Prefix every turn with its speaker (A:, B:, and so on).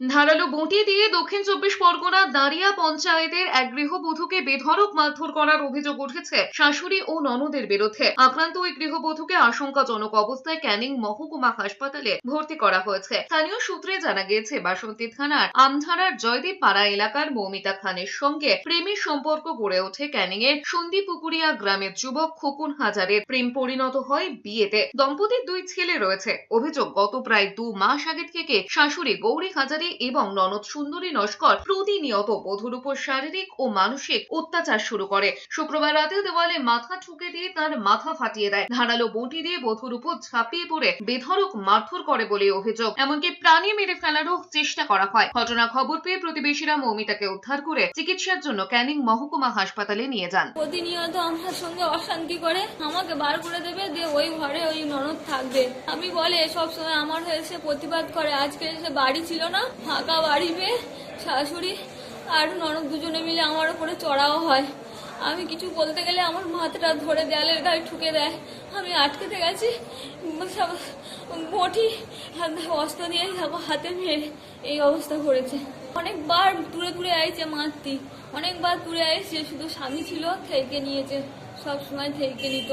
A: ধারালো বঁটি দিয়ে দক্ষিণ চব্বিশ পরগনা দাঁড়িয়া পঞ্চায়েতের এক গৃহবধূকে বেধড়ক মারধর করার অভিযোগ উঠেছে শাশুড়ি ও ননদের বিরুদ্ধে। আক্রান্ত ওই গৃহবধূকে আশঙ্কাজনক অবস্থায় ক্যানিং মহকুমা হাসপাতালে ভর্তি করা হয়েছে। স্থানীয় সূত্রে জানা গিয়েছে, বাসন্তী থানার আমধারার জয়দীপ পাড়া এলাকার মৌমিতা খানের সঙ্গে প্রেমের সম্পর্ক গড়ে ওঠে ক্যানিং এর সন্দীপুকুরিয়া গ্রামের যুবক খোকন হাজারের। প্রেম পরিণত হয় বিয়েতে। দম্পতির দুই ছেলে রয়েছে। অভিযোগ, গত প্রায় দু মাস আগে থেকে শাশুড়ি গৌরী হাজারি এবং ননদ সুন্দরী নস্কর প্রতিনিয়ত বধূর উপর শারীরিক ও মানসিক অত্যাচার শুরু করে। শুক্রবার রাতে দেওয়ালে মাথা ঠুকে দিয়ে তার মাথা ফাটিয়ে দেয়। ধারালো বঁটি দিয়ে বধূর উপর ঝাঁপিয়ে পড়ে বেধড়ক মারধর করে বলে অভিযোগ। এমনকি প্রাণী মেরে ফেলারও চেষ্টা করা হয়। ঘটনা খবর পেয়ে প্রতিবেশীরা মৌমিতাকে উদ্ধার করে চিকিৎসার জন্য ক্যানিং মহকুমা হাসপাতালে নিয়ে যান।
B: প্রতিনিয়ত আমার সঙ্গে অশান্তি করে আমাকে বার করে দেবে দিয়ে ওই ঘরে ওই ননদ থাকবে। আমি বলে সব সময় আমার হয়ে সে প্রতিবাদ করে। আজকে সে বাড়ি ছিল না ফাঁকা বাড়ি পেয়ে শাশুড়ি আর ননদ দুজনে মিলে আমার ওপরে চড়াও হয়। আমি কিছু বলতে গেলে আমার মাথাটা ধরে দেয়ালের গায়ে ঠুকে দেয়। আমি আটকেতে গেছি, সব বটি অস্ত্র দিয়ে হাতে মেরে এই অবস্থা করেছে। অনেকবার দূরে দূরে আইছে মারতি অনেকবার দূরে আইছে, শুধু স্বামী ছিল থেকে নিয়েছে, সব সময় থেকে নিত